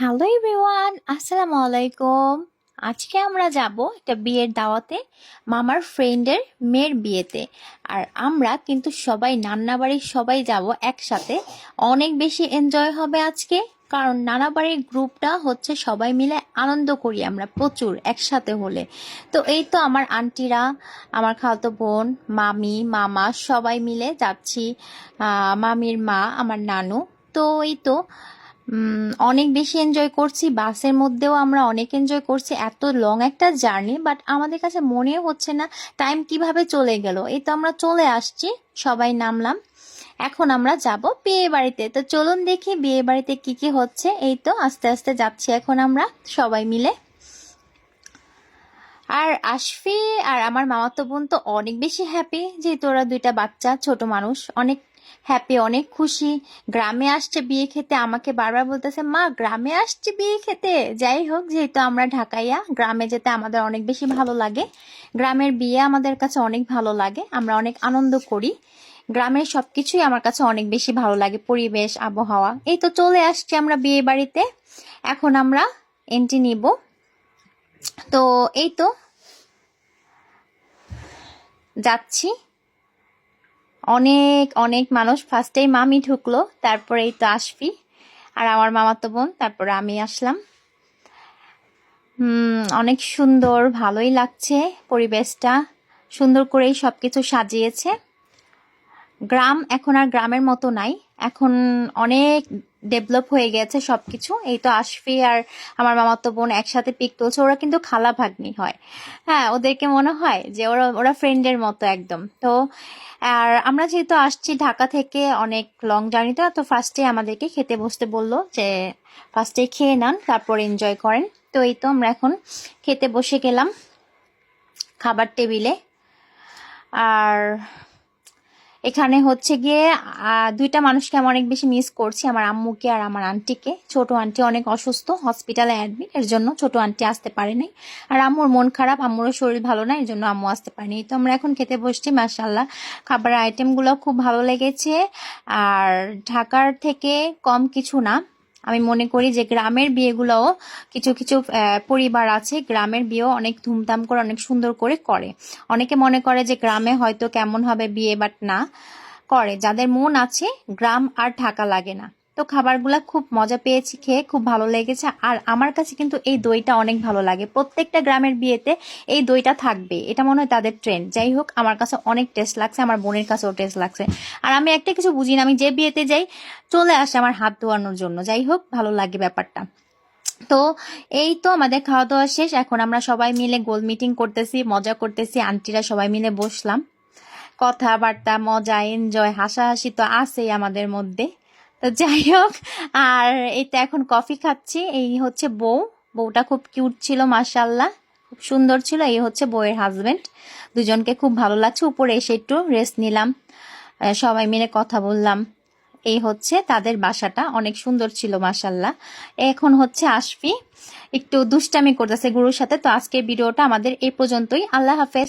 Hello everyone আসসালামু আলাইকুম আজকে আমরা যাব একটা বিয়ের দাওয়াতে মামার ফ্রেন্ডের মেয়ের বিয়েতে। আর আমরা কিন্তু সবাই নান্না বাড়ির সবাই যাব একসাথে। অনেক বেশি এনজয় হবে আজকে, কারণ নানা বাড়ির গ্রুপটা হচ্ছে সবাই মিলে আনন্দ করি আমরা প্রচুর একসাথে হলে। তো এই তো আমার আন্টিরা, আমার খালাতো বোন, মামি, মামা, সবাই মিলে যাচ্ছি মামির মা, আমার নানু। তো এই তো অনেক বেশি এনজয় করছি। বাসের মধ্যেও আমরা অনেক এনজয় করছি। এত লং একটা জার্নি বাট আমাদের কাছে মনে হচ্ছে না টাইম কীভাবে চলে গেল। এই তো আমরা চলে আসছি, সবাই নামলাম। এখন আমরা যাব বিয়ে বাড়িতে। তো চলুন দেখি বিয়ে বাড়িতে কি কি হচ্ছে। এই তো আস্তে আস্তে যাচ্ছি এখন আমরা, সবাই মিলে। আর আশফি আর আমার মামাতো বোন তো অনেক বেশি হ্যাপি যেহেতু ওরা দুইটা বাচ্চা, ছোট মানুষ, অনেক হ্যাপি, অনেক খুশি। গ্রামে আসছে, বিয়ে খেতে আমাকে বারবার বলতেছে, মা, গ্রামে আসছে বিয়ে খেতে? যাই হোক, যেহেতু আমরা ঢাকাইয়া, গ্রামে যেতে আমাদের অনেক বেশি ভালো লাগে। গ্রামের বিয়ে আমাদের কাছে অনেক ভালো লাগে, আমরা অনেক আনন্দ করি। গ্রামের সবকিছুই আমার কাছে অনেক বেশি ভালো লাগে, পরিবেশ, আবহাওয়া। এই তো চলে আসছি আমরা বিয়ে বাড়িতে। এখন আমরা এন্ট্রি নিব। তো এই তো যাচ্ছি। অনেক অনেক মানুষ। ফার্স্টেই মামি ঢুকলো তারপরেই তো আসবি আর আমার মামাতো বোন, তারপরে আমি আসলাম। অনেক সুন্দর, ভালোই লাগছে পরিবেশটা। সুন্দর করেই সব কিছু সাজিয়েছে। গ্রাম এখন আর গ্রামের মতো নাই। এখন অনেক ডেভেলপ হয়ে গেছে সবকিছু। এই তো আশফি আর আমার মামাতো বোন একসাথে পিক তুলছে। ওরা কিন্তু খালা ভাগ্নি হয়। হ্যাঁ ওদেরকে মনে হয় যে ওরা ওরা ফ্রেন্ডের মতো একদম। তো, আর আমরা যেহেতু আসছি ঢাকা থেকে অনেক লং জার্নিতে তো ফার্স্টে আমাদেরকে খেতে বসতে বলল যে ফার্স্টে খেয়ে নেন, তারপর এনজয় করেন। তো এই তো আমরা এখন খেতে বসে গেলাম খাবার টেবিলে। আর এখানে হচ্ছে গিয়ে দুইটা মানুষকে আমি অনেক বেশি মিস করছি, আমার আম্মুকে আর আমার আন্টিকে। ছোট আন্টি অনেক অসুস্থ হসপিটালে অ্যাডমিট এর জন্য ছোট আন্টি আসতে পারে নাই। আর আম্মুর মন খারাপ, আম্মুরও শরীর ভালো না, এর জন্য আম্মু আসতে পারেনি তো আমরা এখন খেতে বসছি মাসাল্লাহ খাবারের আইটেমগুলো খুব ভালো লেগেছে। আর ঢাকার থেকে কম কিছু না। আমি মনে করি যে গ্রামের বিয়েগুলোও কিছু কিছু পরিবার আছে, গ্রামের বিয়েও অনেক ধুমধাম করে, অনেক সুন্দর করে করে। অনেকে মনে করে যে গ্রামে হয়তো কেমন হবে বিয়ে বাট না, করে। যাদের মন আছে, গ্রাম আর ঢাকা লাগে না। তো খাবারগুলো খুব মজা পেয়েছি খেয়ে, খুব ভালো লেগেছে। আর আমার কাছে কিন্তু এই দইটা অনেক ভালো লাগে। প্রত্যেকটা গ্রামের বিয়েতে এই দইটা থাকবে। এটা মনে হয় তাদের ট্রেন্ড যাই হোক, আমার কাছে অনেক টেস্ট লাগছে, আমার বোনের কাছেও টেস্ট লাগছে। আর আমি একটা কিছু বুঝি না, আমি যে বিয়েতে যাই, চলে আসে আমার হাত ধোয়ানোর জন্য। যাই হোক, ভালো লাগে ব্যাপারটা। তো এই তো আমাদের খাওয়া দাওয়া শেষ। এখন আমরা সবাই মিলে গোল মিটিং করতেছি, মজা করতেছি, আন্টিরা সবাই মিলে বসলাম। কথাবার্তা, মজা এনজয় হাসাহাসি তো আছেই আমাদের মধ্যে। তো যাই হোক আর এই তো এখন কফি খাচ্ছি। এই হচ্ছে বউ। বউটা খুব কিউট ছিল মাসাল্লাহ খুব সুন্দর ছিল। এই হচ্ছে বউয়ের হাজবেন্ড দুজনকে খুব ভালো লাগছে। উপরে এসে একটু রেস্ট নিলাম। সবাই মিলে কথা বললাম। এই হচ্ছে তাদের বাসাটা। অনেক সুন্দর ছিল মাসাল্লাহ এখন হচ্ছে আশফি। একটু দুষ্টামি করতেছে গুরুর সাথে। তো আজকের ভিডিওটা আমাদের এই পর্যন্তই। আল্লাহ হাফেজ।